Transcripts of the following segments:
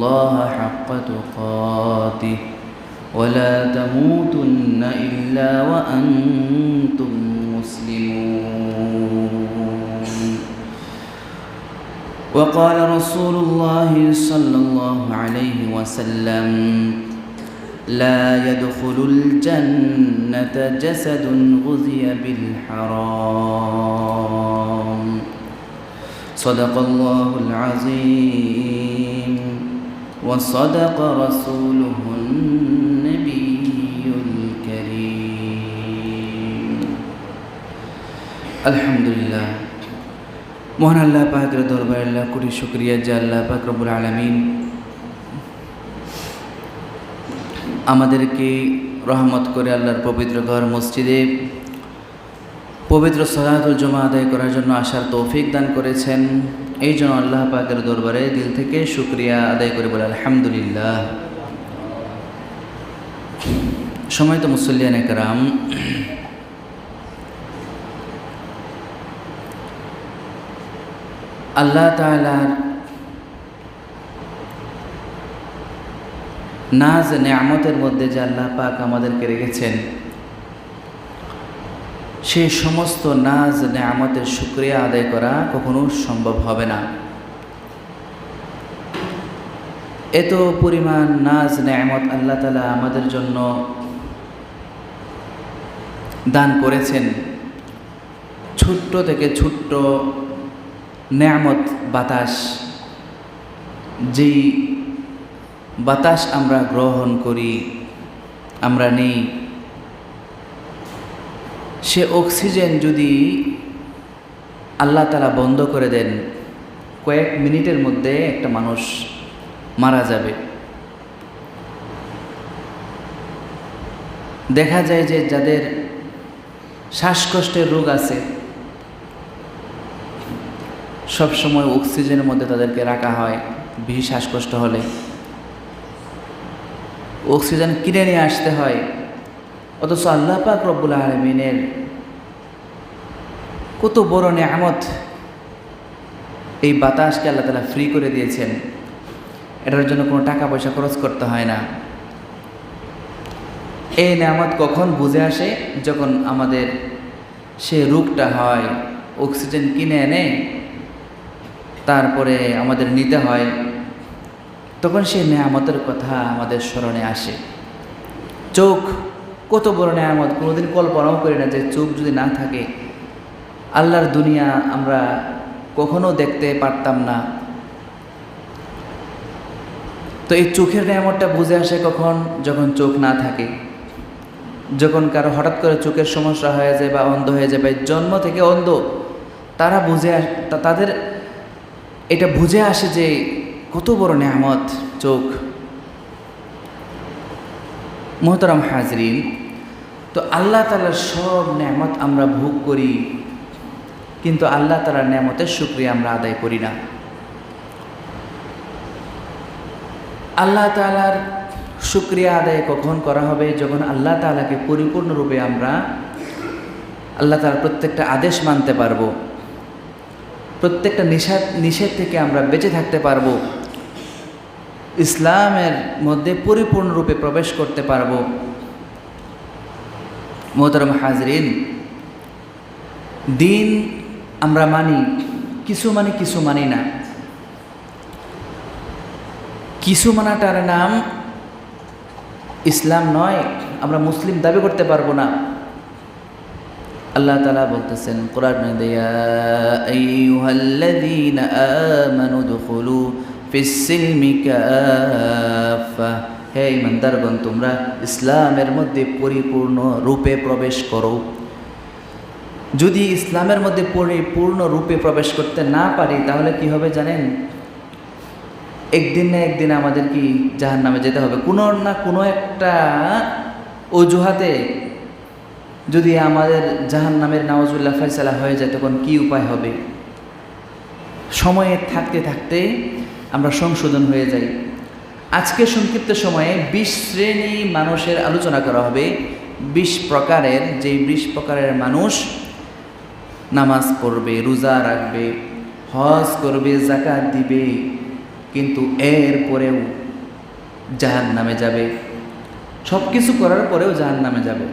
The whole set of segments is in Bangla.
الله حق تقاته. ولا تموتن إلا وأنتم مسلمون. وقال رسول الله صلى الله عليه وسلم لا يدخل الجنة جسد غذي بالحرام. صدق الله العظيم. وصدق رسوله النبي الكريم الحمد لله মহান আল্লাহ পাকের দরবারে আল্লাহ কোটি শুক্রিয়া যে আল্লাহ পাক রব্বুল আলামিন আমাদেরকে রহমত করে আল্লাহর পবিত্র ঘর মসজিদে পবিত্র সলাতুল জমা আদায় করার জন্য আসার তৌফিক দান করেছেন। এই জন্য আল্লাহ পাকের দরবারে দিল থেকে শুক্রিয়া আদায় করে বলে, আলহামদুলিল্লাহ। সময় তো মুসল্লিয়ান একরাম, আল্লাহ তালার নাজ নেয়ামতের মধ্যে যে আল্লাহ পাক আমাদেরকে রেখেছেন সেই সমস্ত নাজ, নেয়ামতের শুক্রিয়া আদায় করা কখনো সম্ভব হবে না। এত পরিমাণ নাজ, নেয়ামত আল্লাহ তালা আমাদের জন্য দান করেছেন। ছোট্ট থেকে ছোট্ট নেয়ামত, বাতাস, যেই বাতাস আমরা গ্রহণ করি, আমরা নেই। সে অক্সিজেন যদি আল্লাহ তালা বন্ধ করে দেন, কয়েক মিনিটের মধ্যে একটা মানুষ মারা যাবে। দেখা যায় যে যাদের শ্বাসকষ্টের রোগ আছে সবসময় অক্সিজেনের মধ্যে তাদেরকে রাখা হয়, বেশি শ্বাসকষ্ট হলে। অক্সিজেন কিনে নিয়ে আসতে হয় অথচ আল্লাহ পাক রব্বুল আলমিনের কত বড় নেয়ামত এই বাতাসকে আল্লাহ তালা ফ্রি করে দিয়েছেন। এটার জন্য কোনো টাকা পয়সা খরচ করতে হয় না। এই নেয়ামত কখন বুঝে আসে? যখন আমাদের সে রোগটা হয় অক্সিজেন কিনে এনে তারপরে আমাদের নিতে হয়, তখন সেই নেয়ামতের কথা আমাদের স্মরণে আসে। চোখ কত বড় নেয়ামত, কোনোদিন কল্পনাও করি না যে চোখ যদি না থাকে। আল্লাহর দুনিয়া আমরা কখনো দেখতে পারতাম না। তো এই চোখের নেয়ামতটা বুঝে আসে কখন? যখন চোখ না থাকে। যখন কারও হঠাৎ করে চোখের সমস্যা হয়ে যায় বা অন্ধ হয়ে যায় বা জন্ম থেকে অন্ধ, তারা বুঝে তাদের এটা বুঝে আসে যে কত বড় নেয়ামত চোখ। মোহতরম হাজরিন, তো আল্লাহ তালার সব নেয়ামত আমরা ভোগ করি, কিন্তু আল্লাহ তালার নেয়ামতের সুক্রিয়া আমরা আদায় করি না। আল্লাহ তালার সুক্রিয়া আদায় কখন করা হবে? যখন আল্লাহ তালাকে পরিপূর্ণরূপে আমরা আল্লাহ তালার প্রত্যেকটা আদেশ মানতে পারব, প্রত্যেকটা নিষেধ নিষেধ থেকে আমরা বেঁচে থাকতে পারব। ইসলামের মধ্যে পরিপূর্ণরূপে প্রবেশ করতে পারব। মোহতরম হাজরিন, দিন আমরা মানি, কিছু মানি কিছু মানি না। কিছু মানাটার নাম ইসলাম নয়, আমরা মুসলিম দাবি করতে পারব না। আল্লাহ তালা বলতেছেন, কোরআন আইয়ুহাল্লাযীনা হে ইমানদারগণ, তোমরা ইসলামের মধ্যে পরিপূর্ণ রূপে প্রবেশ করো। যদি ইসলামের মধ্যে পরিপূর্ণ রূপে প্রবেশ করতে না পারি, তাহলে কি হবে জানেন? একদিন না একদিন আমাদের কি জাহান নামে যেতে হবে। কোনো না কোনো একটা অজুহাতে যদি আমাদের জাহান নামের নওয়াজুল্লাহ ফয়সালা হয়ে যায়, তখন কি উপায় হবে? সময়ে থাকতে থাকতে আমরা সংশোধন হয়ে যাই। আজকে সংক্ষিপ্ত সময়ে বিশ শ্রেণি মানুষের আলোচনা করা হবে। বিশ প্রকারের, যেই বিশ প্রকারের মানুষ নামাজ পড়বে, রোজা রাখবে, হজ করবে জাকাত দিবে, কিন্তু এর পরেও জাহান নামে যাবে। সব কিছু করার পরেও জাহান নামে যাবে।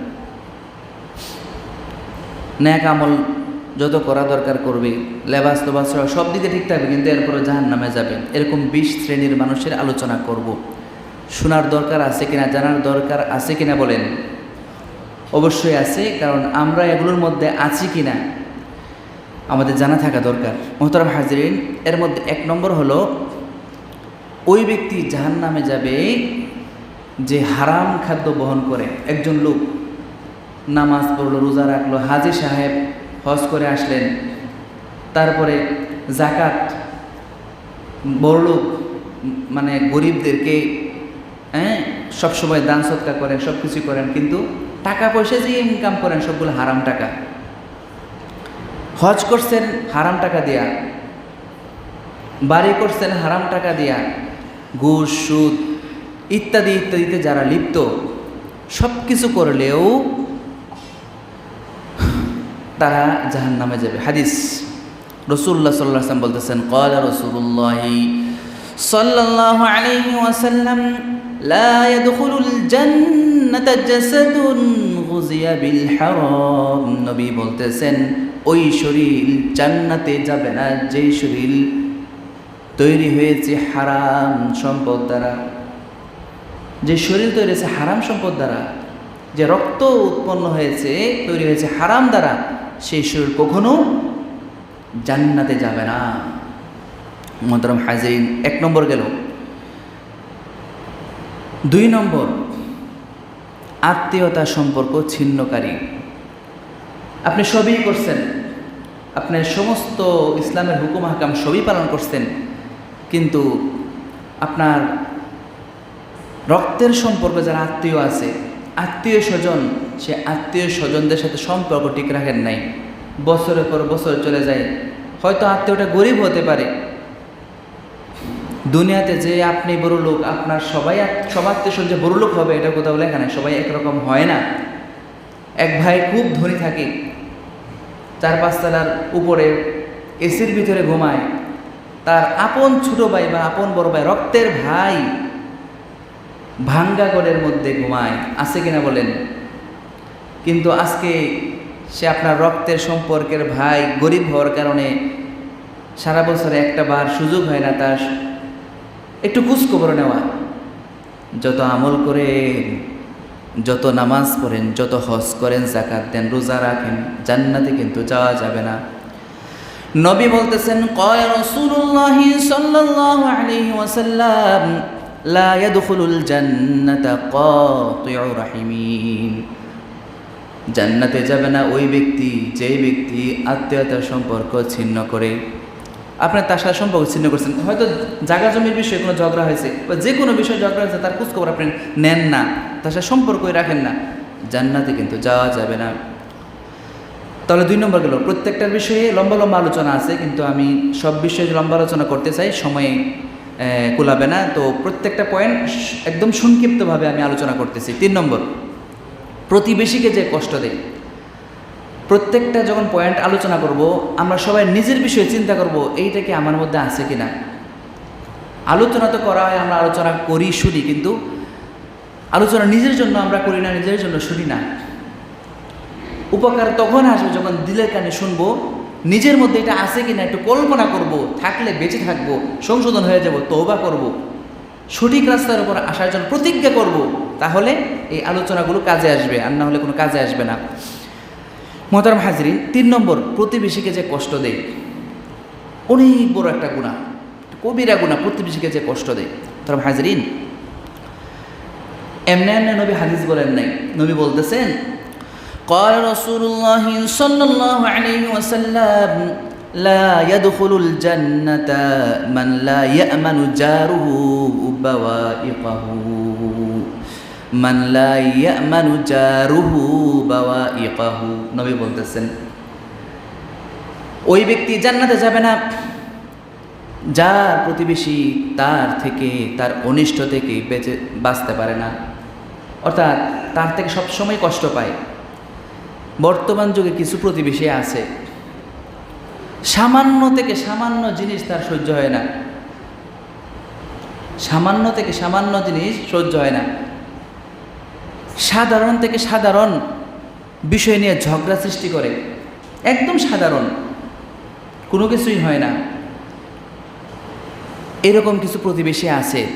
ন্যাক আমল যত করা দরকার করবে, লেবাস টোবাস সব দিকে ঠিক থাকবে, কিন্তু এরপরে জাহান নামে যাবে। এরকম বিশ শ্রেণির মানুষের আলোচনা করব। শোনার দরকার আছে কিনা, জানার দরকার আছে কিনা বলেন? অবশ্যই আছে, কারণ আমরা এগুলোর মধ্যে আছি কিনা আমাদের জানা থাকা দরকার। মোহতারাম হাজরিন, এর মধ্যে এক নম্বর হলো, ওই ব্যক্তি জাহান নামে যাবে যে হারাম খাদ্য বহন করে। একজন লোক নামাজ পড়ল, রোজা রাখল, হাজি সাহেব হজ করে আসলেন। তারপরে জাকাত বড়লোক মানে গরিবদেরকে হ্যাঁ সবসময় দান সৎকার করেন সব কিছু করেন, কিন্তু টাকা পয়সা যে ইনকাম করেন, সবগুলো হারাম টাকা। হজ করছেন হারাম টাকা দেয়া, বাড়ি করছেন হারাম টাকা দেয়া, ঘুষ, সুদ ইত্যাদি ইত্যাদিতে যারা লিপ্ত সব কিছু করলেও তারা জাহান নামে যাবে। হাদিস। রসুল্লাহ সাল্লাহ আসলাম বলতেছেন কলা রসুল্লাহ সাল্লাল্লাহু আলাইহি ওয়াসাল্লাম, লা ইয়াদখুলুল জান্নাতা জাসাদুন নবী বলতেছেন, ওই শরীর জান্নাতে যাবে না, যেই শরীর তৈরি হয়েছে হারাম সম্পদ দ্বারা। যে শরীর তৈরি হয়েছে হারাম সম্পদ দ্বারা, যে রক্ত উৎপন্ন হয়েছে, তৈরি হয়েছে হারাম দ্বারা সেই শরীর কখনো জান্নাতে যাবে না। মতরম হাজিরিন, এক নম্বর গেল। দুই নম্বর, আত্মীয়তা সম্পর্ক ছিন্নকারী। আপনি সবই করছেন, আপনার সমস্ত ইসলামের হুকুম হাকাম সবই পালন করছেন, কিন্তু আপনার রক্তের সম্পর্কে যারা আত্মীয় আছে আত্মীয় স্বজন, সে আত্মীয় স্বজনদের সাথে সম্পর্ক ঠিক রাখেন নাই। বছরের পর বছর চলে যায়। হয়তো আত্মীয়টা গরিব হতে পারে। দুনিয়াতে যে আপনি বড় লোক, আপনার সবাই সব আত্মীয় স্বজন যে বড় লোক হবে এটা কোথাও লেখা নেই সবাই একরকম হয় না। এক ভাই খুব ধনী থাকে। চার পাঁচতলার উপরে এসির ভিতরে ঘুমায়। তার আপন ছোট ভাই বা আপন বড় ভাই রক্তের ভাই। ভাঙ্গা গড়ের মধ্যে ঘুমায়, আছে কিনা বলেন? কিন্তু আজকে সে আপনার রক্তের সম্পর্কের ভাই গরিব হওয়ার কারণে সারা বছরে একটা বার সুযোগ হয় না তার একটু খোঁজখবর নেওয়া। যত আমল করেন, যত নামাজ পড়েন, যত হজ করেন জাকাত দেন, রোজা রাখেন, জান্নাতে কিন্তু যাওয়া যাবে না। নবী বলতেছেন, কয় রাসূলুল্লাহ সাল্লাল্লাহু আলাইহি ওয়াসাল্লাম লা রাহিমিন। জান্নাতে যাবে না ওই ব্যক্তি, যেই ব্যক্তি আত্মীয়তার সম্পর্ক ছিন্ন করে। আপনার তার সাথে সম্পর্ক ছিন্ন করছেন। হয়তো জাগা জমির বিষয়ে কোনো ঝগড়া হয়েছে বা যে কোনো বিষয়ে ঝগড়া হয়েছে, তার খোঁজখবর আপনি নেন না। তার সাথে সম্পর্কই রাখেন না। জান্নাতে কিন্তু যাওয়া যাবে না। তাহলে দুই নম্বর গেল, প্রত্যেকটার বিষয়ে লম্বা লম্বা আলোচনা আছে, কিন্তু আমি সব বিষয়ে লম্বা আলোচনা করতে চাই, সময়ে কুলাবে না। তো প্রত্যেকটা পয়েন্ট একদম সংক্ষিপ্তভাবে আমি আলোচনা করতেছি। তিন নম্বর, প্রতিবেশীকে যে কষ্ট দেয় প্রত্যেকটা যখন পয়েন্ট আলোচনা করব, আমরা সবাই নিজের বিষয়ে চিন্তা করব, এইটা কি আমার মধ্যে আছে কি না আলোচনা তো করা হয়, আমরা আলোচনা করি, শুনি, কিন্তু আলোচনা নিজের জন্য আমরা করি না, নিজের জন্য শুনি না। উপকার তখন আসবে যখন দিলের কানে শুনব নিজের মধ্যে এটা আছে কিনা একটু কল্পনা করব, থাকলে বেঁচে থাকব, সংশোধন হয়ে যাব তৌবা করব, সঠিক রাস্তার উপর আসার জন্য প্রতিজ্ঞা করব, তাহলে এই আলোচনাগুলো কাজে আসবে, আর না হলে কোনো কাজে আসবে না। মোহতারাম হাজরিন তিন নম্বর, প্রতিবেশীকে যে কষ্ট দেয়, অনেক বড় একটা গুণা কবিরা গুণা প্রতিবেশীকে যে কষ্ট দেয়। মোহতারাম হাজরিন, এমনি এমনি নবী হাদিস বলেন নাই, নবী বলতেছেন قال رسول الله صلى الله عليه وسلم لا يدخل الجنة من لا يأمن جاره بوائقه من لا يأمن جاره بوائقه নবী বলতেছেন ওই ব্যক্তি জান্নাতে যাবে না যার প্রতিবেশী তার থেকে তার অনিষ্ট থেকে বেঁচে বাঁচতে পারে না অর্থাৎ তার থেকে সবসময় কষ্ট পায় বর্তমান যুগে কিছু প্রতিবেশী আছে। সামান্য থেকে সামান্য জিনিস তার সহ্য হয় না। সামান্য থেকে সামান্য জিনিস সহ্য হয় না। সাধারণ থেকে সাধারণ বিষয় নিয়ে ঝগড়া সৃষ্টি করে। একদম সাধারণ। কোনো কিছুই হয় না। এরকম কিছু প্রতিবেশী আছে।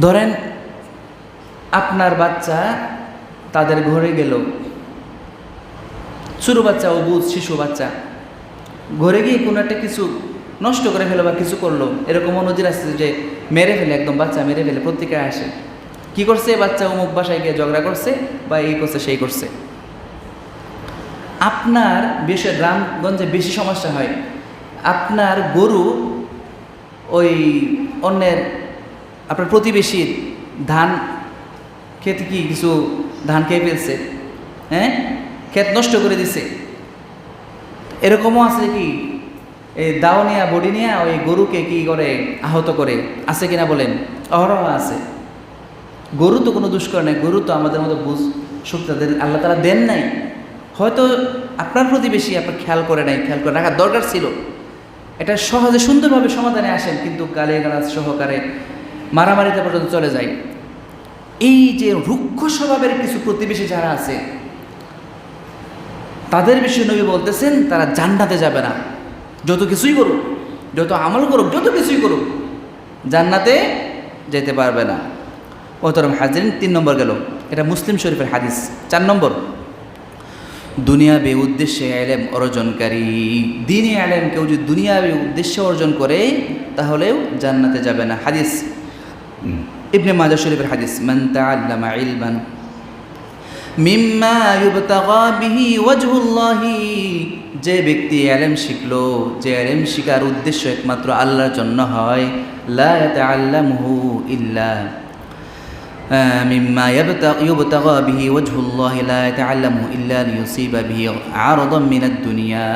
ধরেন, আপনার বাচ্চা তাদের ঘরে গেল। ছোটো বাচ্চা ও বুধ শিশু বাচ্চা। ঘরে গিয়ে কোনো একটা কিছু নষ্ট করে ফেলো বা কিছু করল, এরকম নজির আসছে যে মেরে ফেলে, একদম বাচ্চা মেরে ফেলে প্রত্যেকে আসে। কি করছে? বাচ্চা অমুক বাসায় গিয়ে ঝগড়া করছে বা এই করছে, সেই করছে। আপনার বেশি গ্রামগঞ্জে বেশি সমস্যা হয়। আপনার গরু ওই অন্যের, আপনার প্রতিবেশীর ধান খেতে কি কিছু ধান খেয়ে ফেলছে হ্যাঁ? ক্ষেত নষ্ট করে দিছে। এরকমও আছে কি? এই দাওনিয়া বডি নিয়ে ওই গরুকে কি করে আহত করে? আছে কিনা বলেন? অহরহ আছে। গরু তো কোনো দুষ্কর নেই, গরু তো আমাদের মতো বুঝ তাদের আল্লাহ তারা দেন নাই। হয়তো আপনার প্রতিবেশী আপনার খেয়াল করে নাই, খেয়াল করে রাখার দরকার ছিল। এটা সহজে সুন্দরভাবে সমাধানে আসেন, কিন্তু গালে গালাজ সহকারে মারামারিতে পর্যন্ত চলে যায়। এই যে রুক্ষ স্বভাবের কিছু প্রতিবেশী যারা আছে, তাদের বিষয়ে নবী বলতেছেন, তারা জান্নাতে যাবে না। যত কিছুই করুক, যত আমল করুক, যত কিছুই করুক, জান্নাতে যেতে পারবে না। ওতরম হাজির তিন নম্বর গেল। এটা মুসলিম শরীফের হাদিস। চার নম্বর। দুনিয়াবি উদ্দেশ্যে আলেম অর্জনকারী। দিনই আলেম কেউ যদি দুনিয়াবি উদ্দেশ্যে অর্জন করে, তাহলেও জান্নাতে যাবে না। হাদিস। ইবনে মাজা শরীফের হাদিস মান তাআল্লামা ইলমান মিম্মা ইউবতাগা বিহি ওয়াজহুল্লাহি যে ব্যক্তি আলেম শিখলো যে আলেম শিকার উদ্দেশ্য একমাত্র আল্লাহর জন্য হয় লা ইয়াতাআল্লামুহু ইল্লা مما يبتغى به وجه الله لا يتعلمه إلا ليصيب به عرضا من الدنيا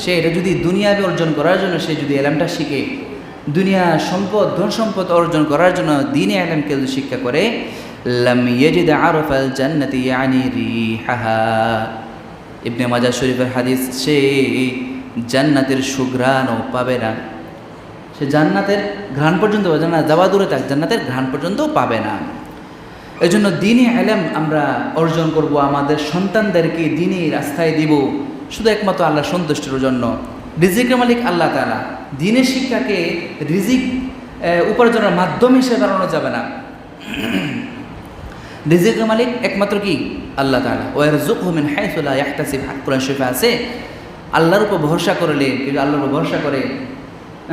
সে এটা যদি দুনিয়াবে অর্জন করার জন্য সে যদি এলামটা শিখে দুনিয়া সম্পদ, ধন সম্পদ অর্জন করার জন্য দিনে এলামকে যদি শিক্ষা করে, লাম ইয়াজিদ আরফাল জান্নাতি ইয়ানি রিহাহা। ইবনে মাজা শরীফের হাদিস, সে জান্নাতের সুঘ্রাণও পাবে না। সে জান্নাতের ঘ্রাণ পর্যন্ত জান্নাত যাওয়া দূরে থাক, জান্নাতের ঘ্রাণ পর্যন্তও পাবে না। এই জন্য দিনে এলেম আমরা অর্জন করব, আমাদের সন্তানদেরকে দিনই রাস্তায় দিব, শুধু একমাত্র আল্লাহ সন্তুষ্টির জন্য। রিজিকের মালিক আল্লাহ তালা দিনের শিক্ষাকে রিজিক উপার্জনের মাধ্যম হিসেবে বাড়ানো যাবে না। রিজিকের মালিক একমাত্র কি? আল্লাহ তালা ওয়ার জুক হুমিন হাইসুল্লাহ ইয়াহতাসিব কোরআন শরীফে আছে। আল্লাহর উপর ভরসা করলে, কিন্তু আল্লাহর উপর ভরসা করে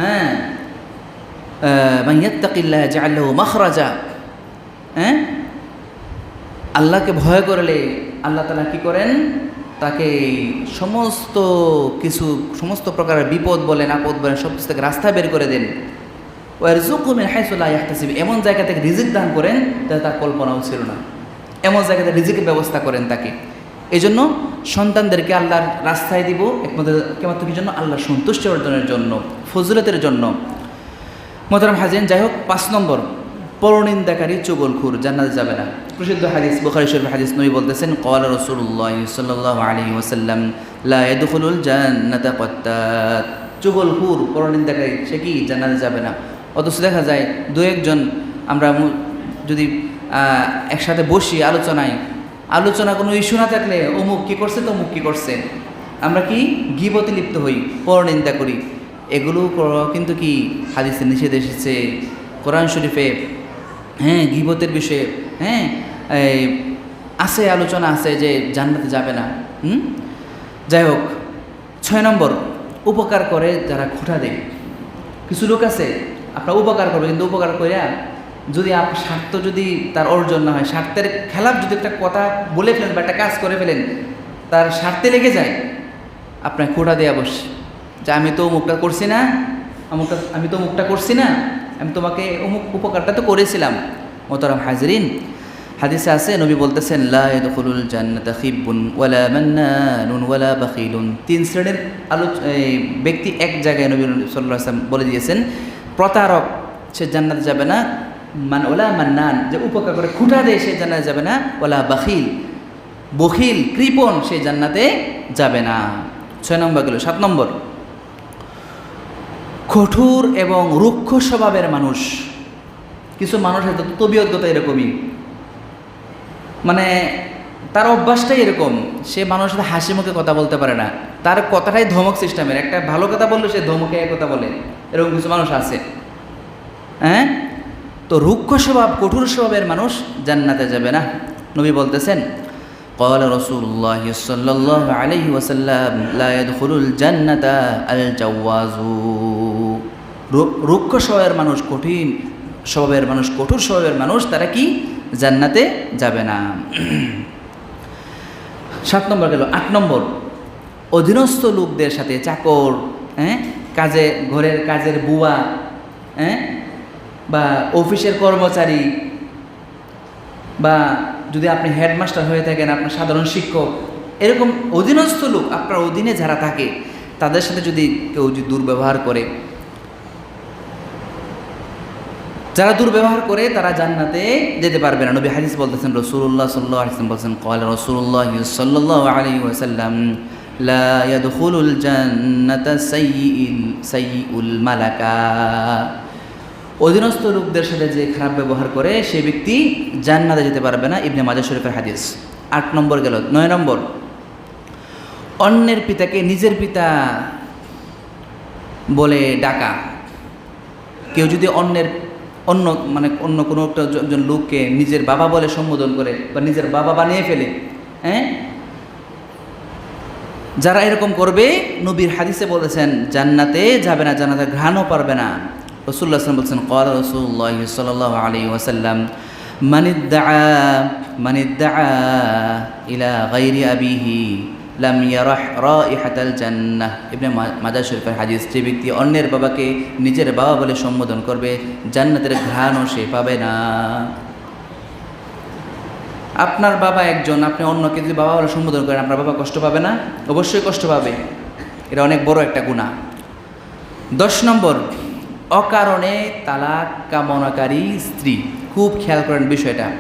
হ্যাঁ মাইয়াত্তাকিল্লাহ জাআল্লাহু মাখরাজা। হ্যাঁ আল্লাহকে ভয় করলে আল্লাহ তালা কি করেন? তাকে সমস্ত কিছু, সমস্ত প্রকারের বিপদ বলেন, আপদ বলেন, সব কিছু থেকে রাস্তা বের করে দেন। ওয়ার জুকুমের হাইসুল্লাহ ইয়াহতাসিব। এমন জায়গা থেকে রিজিক দান করেন যাতে তার কল্পনাও ছিল না। এমন জায়গাতে রিজিকের ব্যবস্থা করেন তাকে। এই জন্য সন্তানদেরকে আল্লাহর রাস্তায় দিব, একমাত্র কেমাত্র কি জন্য? আল্লাহ সন্তুষ্টি অর্জনের জন্য, ফজলতের জন্য। মোতারাম হাজিন, যাই হোক, পাঁচ নম্বর। পরনিন্দাকারী চুগলখুর, জান্নাতে যাবে না। প্রসিদ্ধ হাদিস, বুখারি শরীফ হাদিস নবী বলতেছেন, ক্বালা রাসূলুল্লাহ সাল্লাল্লাহু আলাইহি ওয়াসাল্লাম, লা ইয়াদখুলুল জান্নাতা কাত্তাত। চুগলখুর, পরনিন্দাকারী, সে কি জান্নাতে যাবে না? অথচ দেখা যায়, দু একজন আমরা যদি একসাথে বসি আলোচনায়, আলোচনা কোনো ইস্যু না থাকলে, অমুক কী করছে তো অমুক কী করছে? আমরা কি গিবতে লিপ্ত হই, পরনিন্দা করি। এগুলো কিন্তু কি হাদিসে নিষেধ এসেছে, কোরআন শরীফে হ্যাঁ গিবতের বিষয়ে হ্যাঁ আছে, আলোচনা আছে যে জান্নাতে যাবে না, হুম? যাই হোক, ছয় নম্বর, উপকার করে যারা খোঁটা দেয়। কিছু লোক আছে, আপনার উপকার করবে, কিন্তু উপকার করিয়া যদি আপনার স্বার্থ যদি তার অর্জন না হয়, স্বার্থের খেলাপ যদি একটা কথা বলে ফেলেন বা একটা কাজ করে ফেলেন, তার স্বার্থে লেগে যায়, আপনার খোঁটা দেয়া বস। যে আমি তো মুখটা করছি না, অমুকটা, আমি তো মুখটা করছি না আমি তোমাকে অমুক উপকারটা তো করেছিলাম। মোতারাম হাজরিন, হাদিসে আছে, নবী বলতেছেন ওয়ালা ওয়ালা তিন শ্রেণির আলো ব্যক্তি এক জায়গায় নবী সাল্লাল্লাহু আলাইহি ওয়াসাল্লাম বলে দিয়েছেন, প্রতারক, সে জান্নাতে যাবে না। মান ওলা মান্নান, যে উপকার করে খুঁটা দেয়, সে জান্নাতে যাবে না। ওলা বাখিল, বখিল, কৃপণ, সে জান্নাতে যাবে না। ছয় নম্বর গেল, সাত নম্বর। কঠোর এবং রুক্ষ স্বভাবের মানুষ কিছু মানুষ হয়তো তবিয়তগত এরকমই মানে তার অভ্যাসটাই এরকম সে মানুষের সাথে হাসি মুখে কথা বলতে পারে না তার কথাটাই ধমক সিস্টেমের একটা ভালো কথা বললে সে ধমকে কথা বলে এরকম কিছু মানুষ আছে হ্যাঁ তো রুক্ষ স্বভাব কঠোর স্বভাবের মানুষ জান্নাতে যাবে না নবী বলতেছেন قال رسول الله صلى الله عليه وسلم لا يدخل الجنة الجواز রু- রুক্ষ স্বভাবের মানুষ, কঠিন স্বভাবের মানুষ, কঠোর স্বভাবের মানুষ, তারা কি? জান্নাতে যাবে না। সাত নম্বর গেল, আট নম্বর। অধীনস্থ লোকদের সাথে চাকর হ্যাঁ? কাজে, ঘরের কাজের বুয়া হ্যাঁ? বা অফিসের কর্মচারী, বা যদি আপনি হেডমাস্টার হয়ে থাকেন, আপনার সাধারণ শিক্ষক, এরকম অধীনস্থ লোক আপনার অধীনে যারা থাকে, তাদের সাথে যদি কেউ যদি দুর্ব্যবহার করে যারা দুর্ব্যবহার করে তারা জান্নাতে যেতে পারবে না। নবী হাদিস বলতেছেন রসুল্লাহ সাল্লাহ আলিয়াম বলছেন কল রসুল্লাহ সাল্লাহ আলী ওয়াসাল্লাম, লা ইয়াদখুলুল জান্নাতা সাইয়িল মালাকা। অধীনস্থ লোকদের সাথে যে খারাপ ব্যবহার করে, সে ব্যক্তি জান্নাতে যেতে পারবে না। ইবনে মাজা শরীফের হাদিস। আট নম্বর গেল, নয় নম্বর। অন্যের পিতাকে নিজের পিতা বলে ডাকা। কেউ যদি অন্যের অন্য মানে অন্য কোনো একটা একজন লোককে নিজের বাবা বলে সম্বোধন করে বা নিজের বাবা বানিয়ে ফেলে হ্যাঁ? যারা এরকম করবে, নবীর হাদিসে বলেছেন, জান্নাতে যাবে না, জান্নাতে ঘ্রাণও পারবে না। রসুল্লাহ আসলাম বলছেন কল রসুল্লাহ সাল্লাহ আলী ওয়াসাল্লাম মানিদ্দা মানিদ্দা ইলা গাইরি আবিহি। লাম ইয়ারাহ রাইহাতাল জান্নাহ। ইবনে মা- মাজাহ শরীফের হাদিস, যে ব্যক্তি অন্যের বাবাকে নিজের বাবা বলে সম্বোধন করবে, জান্নাতের ঘ্রাণও সে পাবে না। আপনার বাবা একজন, আপনি অন্যকে যদি বাবা বলে সম্বোধন করেন, আপনার বাবা কষ্ট পাবে না? অবশ্যই কষ্ট পাবে। এটা অনেক বড় একটা গুণা দশ নম্বর, অকারণে তালাক কামনাকারী স্ত্রী। খুব খেয়াল করেন বিষয়টা।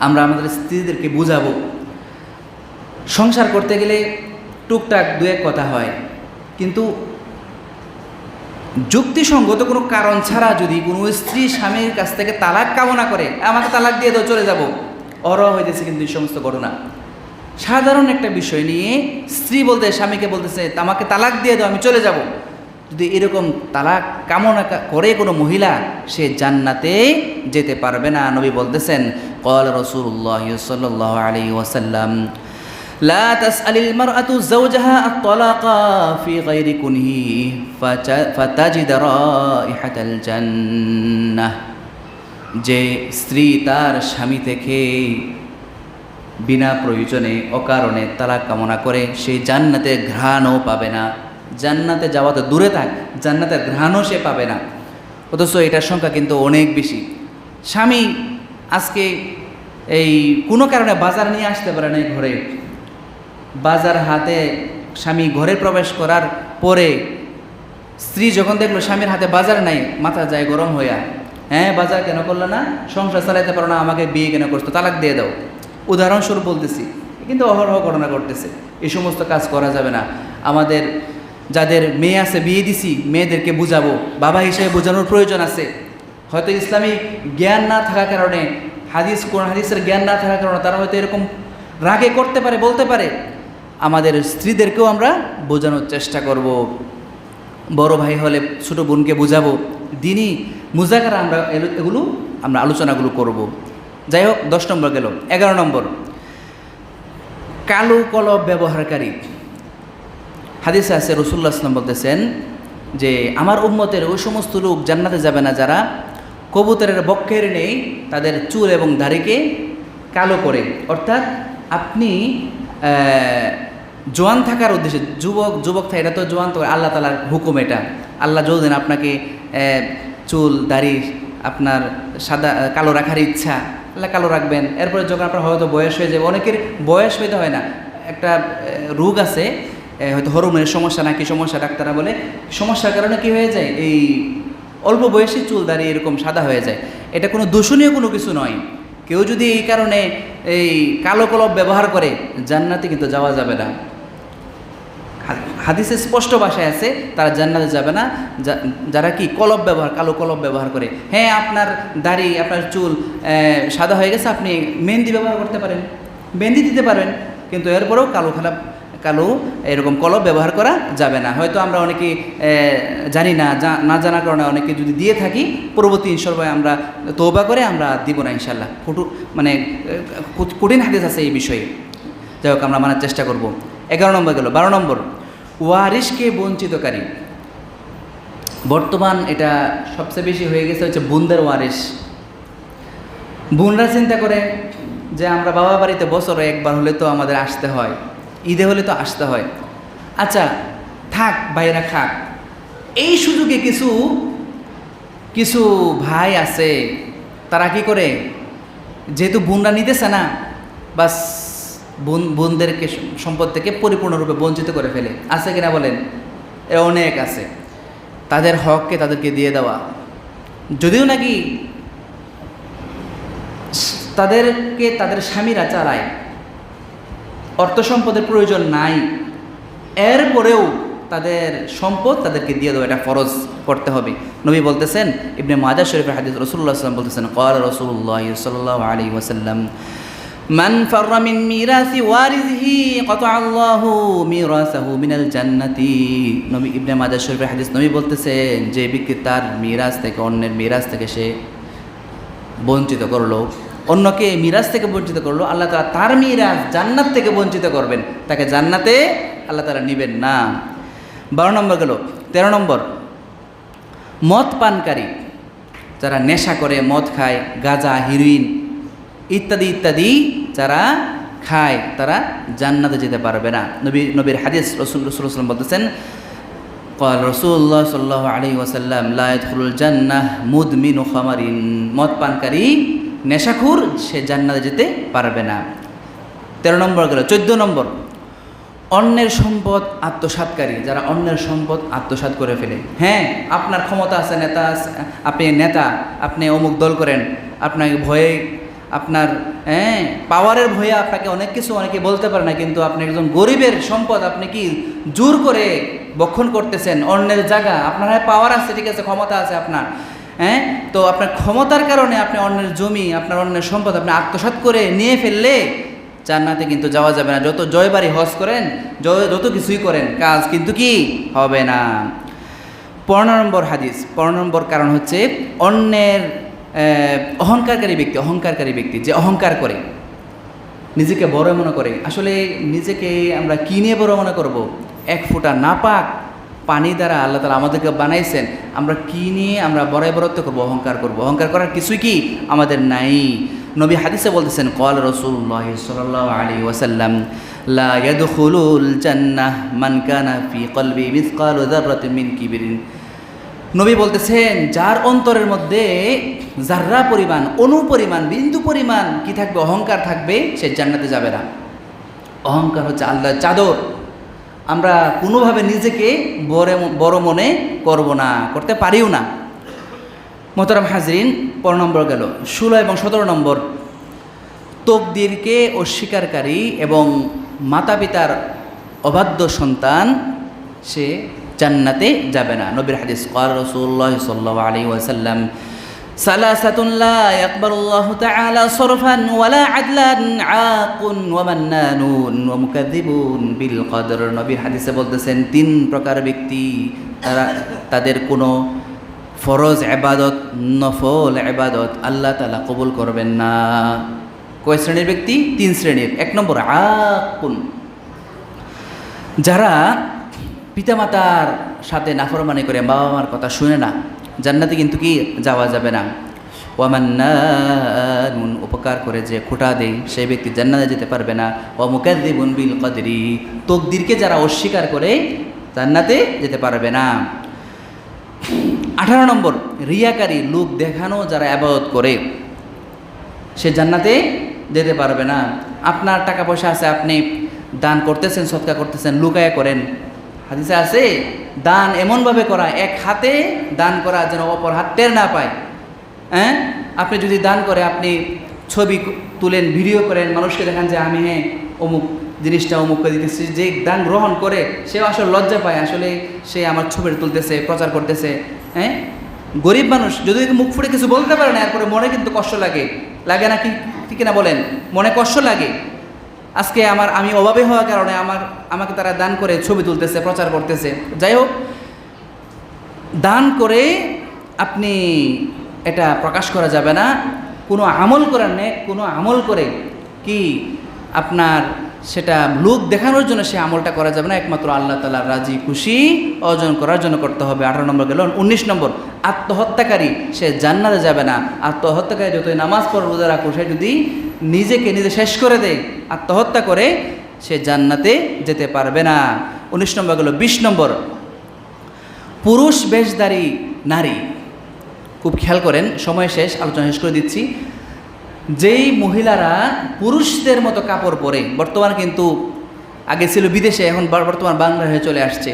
আমরা আমাদের স্ত্রীদেরকে বুঝাবো। সংসার করতে গেলে টুকটাক দু এক কথা হয়। কিন্তু যুক্তিসঙ্গত কোনো কারণ ছাড়া যদি কোনো স্ত্রী স্বামীর কাছ থেকে তালাক কামনা করে, আমাকে তালাক দিয়ে দাও, চলে যাব। অরহ হইতেছে কিন্তু এই সমস্ত ঘটনা। সাধারণ একটা বিষয় নিয়ে স্ত্রী বলতে, স্বামীকে বলতেছে, আমাকে তালাক দিয়ে দাও, আমি চলে যাব। যদি এরকম তালাক কামনা করে কোনো মহিলা, সে জান্নাতে যেতে পারবে না। নবী বলতেছেন কল রসুল্লাহ সাল্লাহ আলী ওয়াসাল্লাম লা তাসআলিল মারআতু যাওজাহা আত-তালাকা ফি গায়রি কুনহি ফাতাজিদ রাইহাতাল যে স্ত্রী তার স্বামী থেকে বিনা প্রয়োজনে অকারণে তারা কামনা করে সেই জান্নাতে ঘ্রাণও পাবে না। জান্নাতে যাওয়া তো দূরে থাক, জান্নাতের ঘ্রাণও সে পাবে না। অথচ এটার সংখ্যা কিন্তু অনেক বেশি। স্বামী আজকে এই কোনো কারণে বাজার নিয়ে আসতে পারে না ঘরে। বাজার হাতে স্বামী ঘরে প্রবেশ করার পরে স্ত্রী যখন দেখল স্বামীর হাতে বাজার নাই, মাথা যায় গরম হইয়া হ্যাঁ বাজার কেন করল না? সংসার চালাইতে পারো না, আমাকে বিয়ে কেন করতো তালাক দিয়ে দাও। উদাহরণস্বরূপ বলতেছি, কিন্তু অহরহ ঘটনা করতেছে এই সমস্ত কাজ করা যাবে না। আমাদের যাদের মেয়ে আছে, বিয়ে দিছি, মেয়েদেরকে বুঝাবো। বাবা হিসেবে বোঝানোর প্রয়োজন আছে। হয়তো ইসলামী জ্ঞান না থাকার কারণে, হাদিস কোন হাদিসের জ্ঞান না থাকার কারণে তারা হয়তো এরকম রাগে করতে পারে, বলতে পারে। আমাদের স্ত্রীদেরকেও আমরা বোঝানোর চেষ্টা করব। বড় ভাই হলে ছোট বোনকে বুঝাবো। দিনই মুজাকারা আমরা এগুলো আমরা আলোচনাগুলো করব। যাই হোক, দশ নম্বর গেল। এগারো নম্বর। কালো কলব ব্যবহারকারী। হাদিসে আছে রসুল্লাহ আসলাম বলতেছেন যে, আমার উম্মতের ওই সমস্ত লোক জান্নাতে যাবে না যারা কবুতরের বক্ষের নেই, তাদের চুল এবং দাড়িকে কালো করে। অর্থাৎ আপনি জোয়ান থাকার উদ্দেশ্যে, যুবক যুবক থাকে, এটা তো জোয়ান, তো আল্লাহ তালার হুকুম এটা। আল্লাহ যৌদিন আপনাকে চুল, দাড়ি, আপনার সাদা কালো রাখার ইচ্ছা, আল্লাহ কালো রাখবেন। এরপরে যখন আপনার হয়তো বয়স হয়ে যাবে, অনেকের বয়স হইতে হয় না। একটা রোগ আছে হয়তো হরমোনের সমস্যা নাকি সমস্যা, ডাক্তাররা বলে, সমস্যার কারণে কি হয়ে যায়? এই অল্প বয়সে চুল দাঁড়িয়ে এরকম সাদা হয়ে যায়। এটা কোনো দূষণীয় কোনো কিছু নয়। কেউ যদি এই কারণে এই কালো কলব ব্যবহার করে, জান্নাতে কিন্তু যাওয়া যাবে না। হাদিসে স্পষ্ট ভাষায় আছে, তারা জান্নাতে যাবে না। যারা কি কলব ব্যবহার, কালো কলব ব্যবহার করে। হ্যাঁ আপনার দাড়ি, আপনার চুল সাদা হয়ে গেছে, আপনি মেহেন্দি ব্যবহার করতে পারেন, মেহেন্দি দিতে পারেন, কিন্তু এরপরেও কালো খারাপ কালো এরকম কলব ব্যবহার করা যাবে না। হয়তো আমরা অনেকে জানি না না জানার কারণে অনেকে যদি দিয়ে থাকি, পরবর্তী সময় আমরা তৌবা করে আমরা দিব না ইনশাল্লাহ কটু মানে কঠিন হাদিস আছে এই বিষয়ে। যাই হোক, আমরা মানার চেষ্টা করব। এগারো নম্বর গেল, বারো নম্বর। ওয়ারিশকে বঞ্চিতকারী। বর্তমান এটা সবচেয়ে বেশি হয়ে গেছে হচ্ছে বুনদের ওয়ারিশ। বোনরা চিন্তা করে যে আমরা বাবা বাড়িতে বছরে একবার হলে তো আমাদের আসতে হয়, ঈদে হলে তো আসতে হয়। আচ্ছা থাক ভাইরা খাক। এই সুযোগে কিছু কিছু ভাই আছে, তারা কি করে? যেহেতু বোনরা নিতেছে না, বাস বোন বোনদেরকে সম্পদ থেকে পরিপূর্ণরূপে বঞ্চিত করে ফেলে। আছে কিনা বলেন? এ অনেক আছে। তাদের হককে তাদেরকে দিয়ে দেওয়া। যদিও নাকি তাদেরকে তাদের স্বামীরা চালায়। অর্থ সম্পদের প্রয়োজন নাই। এরপরেও তাদের সম্পদ তাদেরকে দিয়ে দেওয়া, এটা ফরজ করতে হবে। নবী বলতেছেন, ইবনে মাজার শরীফের হাদিস রসুল্লাহ সাল্লাম বলতেছেন কল রসুল্লাহ সাল্লাহ আলী ওয়াসাল্লাম মান ফাররা মিন মিরাসি কত আল্লাহ মিরাসাহু মিনাল জান্নাতি। নবী ইবনে মাজাহ শরীফের হাদিস নবী বলতেছেন, যে ব্যক্তি তার মিরাজ থেকে অন্যের মিরাজ থেকে সে বঞ্চিত করল, অন্যকে মিরাজ থেকে বঞ্চিত করল, আল্লাহ তালা তার মিরাজ জান্নাত থেকে বঞ্চিত করবেন। তাকে জান্নাতে আল্লাহ তারা নিবেন না। বারো নম্বর গেল, তেরো নম্বর, মদ পানকারী, যারা নেশা করে, মদ খায়, গাঁজা, হিরোইন ইত্যাদি ইত্যাদি যারা খায়, তারা জান্নাতে যেতে পারবে না। নবী, নবীর হাদিস রসুল রসুলাম বলতেছেন কল রসুল্লাহ সাল্লাহ আলী ওসাল্লাম লায়দুল জান্নাহ মুদমিন খামারিন। মদ পানকারী নেশাখুর, সে জান্নাতে যেতে পারবে না। তেরো নম্বর গেল, চোদ্দ নম্বর। অন্যের সম্পদ আত্মসাতকারী যারা অন্যের সম্পদ আত্মসাত করে ফেলে। হ্যাঁ আপনার ক্ষমতা আছে, নেতা আপনি নেতা, আপনি অমুক দল করেন, আপনাকে ভয়ে আপনার হ্যাঁ পাওয়ারের ভয়ে আপনাকে অনেক কিছু অনেকে বলতে পারে না, কিন্তু আপনি একজন গরিবের সম্পদ আপনি কি জোর করে বক্ষণ করতেছেন অন্যের জায়গা? আপনার পাওয়ার আছে, ঠিক আছে, ক্ষমতা আছে আপনার হ্যাঁ? তো আপনার ক্ষমতার কারণে আপনি অন্যের জমি, আপনার অন্যের সম্পদ আপনি আত্মসাৎ করে নিয়ে ফেললে জান্নাতে কিন্তু যাওয়া যাবে না। যত জয়বাড়ি হজ করেন যত কিছুই করেন, কাজ কিন্তু কি? হবে না। পনেরো নম্বর হাদিস, পনেরো নম্বর কারণ হচ্ছে অন্যের অহংকারকারী ব্যক্তি অহংকারকারী ব্যক্তি, যে অহংকার করে, নিজেকে বড় মনে করে। আসলে নিজেকে আমরা কি নিয়ে বড় মনে করব? এক ফোঁটা নাপাক পানি দ্বারা আল্লাহ তালা আমাদেরকে বানাইছেন। আমরা কি নিয়ে আমরা বড়াই বরত্ব করব, অহংকার করব? অহংকার করার কিছুই কি আমাদের নাই। নবী হাদিসে বলতেছেন কল রসুল্লাহ সাল্লাহ আলী ওয়াসাল্লাম, লা ইয়াদখুলুল জান্নাহ, মান কানা ফি কলবি মিসকালু মিন কিবরিন। নবী বলতেছেন, যার অন্তরের মধ্যে যার্রা পরিমাণ, অনু পরিমাণ, বিন্দু পরিমাণ কি থাকবে, অহংকার থাকবে, সে জান্নাতে যাবে না। অহংকার হচ্ছে আল্লাহর চাদর। আমরা কোনোভাবে নিজেকে বড় বড় মনে করব না, করতে পারিও না। মোহতারাম হাজরিন পনেরো নম্বর গেল, ষোলো এবং সতেরো নম্বর। তকদিরকে অস্বীকারী এবং মাতা পিতার অবাধ্য সন্তান সে জান্নাতে যাবে না। নবীর হাদিস কর রসুল্লাহ সাল্লাহ আলী ওয়াসাল্লাম, সালাসাতুন লা ইয়াকবালুল্লাহু তাআলা সরফান ওয়ালা আদলান, আকুন ওয়া মান্নানুন ওয়া মুকাদ্দিবুন বিল কদর। নবীর হাদিসে বলতেছেন, তিন প্রকার ব্যক্তি, তারা তাদের কোনো ফরজ এবাদত নফল এবাদত আল্লাহ তালা কবুল করবেন না। কয় শ্রেণির ব্যক্তি? তিন শ্রেণির। এক নম্বর, আকুন। যারা পিতামাতার সাথে নাফরমানি করে বাবা মার কথা শুনে না, জান্নাতে কিন্তু কি যাওয়া যাবে না। ওয়ামান্নানুন উপকার করে যে খোটা দেয়, সেই ব্যক্তি জান্নাতে যেতে পারবে না। ও মুকাদ্দিবুন বিল কদরি তকদিরকে যারা অস্বীকার করে, জান্নাতে যেতে পারবে না। আঠারো নম্বর, রিয়াকারী লোক দেখানো যারা আবাদত করে, সে জান্নাতে যেতে পারবে না। আপনার টাকা পয়সা আছে, আপনি দান করতেছেন সৎকার করতেছেন, লুকায়া করেন। হাদিসে আছে, দান এমনভাবে করা, এক হাতে দান করা যেন অপর হাত টের না পায়। হ্যাঁ? আপনি যদি দান করে, আপনি ছবি তুলেন, ভিডিও করেন, মানুষকে দেখান যে আমি হ্যাঁ অমুক জিনিসটা অমুককে দিতেছি। যে দান গ্রহণ করে, সেও আসলে লজ্জা পায়, আসলে সে আমার ছবি তুলতেছে, প্রচার করতেছে। হ্যাঁ? গরিব মানুষ যদি মুখ ফুটে কিছু বলতে পারে না, এরপরে মনে কিন্তু কষ্ট লাগে। লাগে না কি ঠিক না বলেন? মনে কষ্ট লাগে। আজকে আমার, আমি অভাবে হওয়ার কারণে আমার, আমাকে তারা দান করে ছবি তুলতেছে, প্রচার করতেছে। যাই হোক, দান করে আপনি এটা প্রকাশ করা যাবে না। কোনো আমল করার নেই, কোনো আমল করে কি আপনার সেটা লোক দেখানোর জন্য সে আমলটা করা যাবে না। একমাত্র আল্লাহ তালা রাজি, খুশি, অর্জন করার জন্য করতে হবে। আঠারো নম্বর গেল, উনিশ নম্বর, আত্মহত্যাকারী, সে জান্নাতে যাবে না। আত্মহত্যাকারী যতই নামাজ পড়, রোজা রাখো সে যদি নিজেকে নিজে শেষ করে দেয়, আত্মহত্যা করে, সে জান্নাতে যেতে পারবে না। উনিশ নম্বর গেল, বিশ নম্বর, পুরুষ বেশধারী নারী। খুব খেয়াল করেন, সময় শেষ, আলোচনা শেষ করে দিচ্ছি। যেই মহিলারা পুরুষদের মতো কাপড় পরে, বর্তমান কিন্তু আগে ছিল বিদেশে, এখন বর্তমান বাংলা হয়ে চলে আসছে।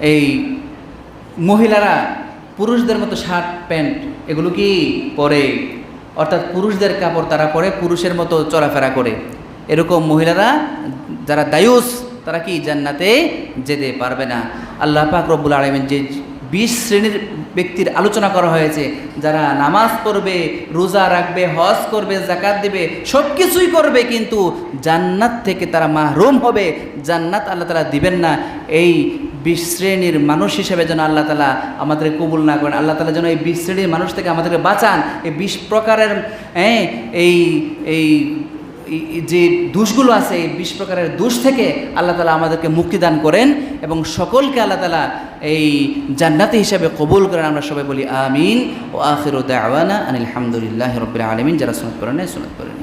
এই মহিলারা পুরুষদের মতো শার্ট, প্যান্ট এগুলো কি পরে? অর্থাৎ পুরুষদের কাপড় তারা পরে, পুরুষের মতো চলাফেরা করে। এরকম মহিলারা যারা দায়ুস, তারা কি জান্নাতে যেতে পারবে না। আল্লাহ পাক রব্বুল আলমেন যে বিশ শ্রেণির ব্যক্তির আলোচনা করা হয়েছে। যারা নামাজ পড়বে, রোজা রাখবে, হজ করবে জাকাত দেবে সব কিছুই করবে, কিন্তু জান্নাত থেকে তারা মাহরুম হবে। জান্নাত আল্লাহ তালা দিবেন না। এই বিশ শ্রেণির মানুষ হিসেবে যেন আল্লাহ তালা আমাদের কবুল না করেন, আল্লাহ তালা যেন এই বিশ শ্রেণির মানুষ থেকে আমাদেরকে বাঁচান। এই বিশ প্রকারের হ্যাঁ এই- এই যে দোষগুলো আছে, এই বিশ প্রকারের দোষ থেকে আল্লাহ তালা আমাদেরকে মুক্তি দান করেন এবং সকলকে আল্লাহ তালা এই জান্নাতি হিসাবে কবুল করেন। আমরা সবাই বলি আমিন। ও আখির দাওয়ানা আনিল হামদুলিল্লাহ রবিল আলমিন। যারা সুনত করেন সুনত করেন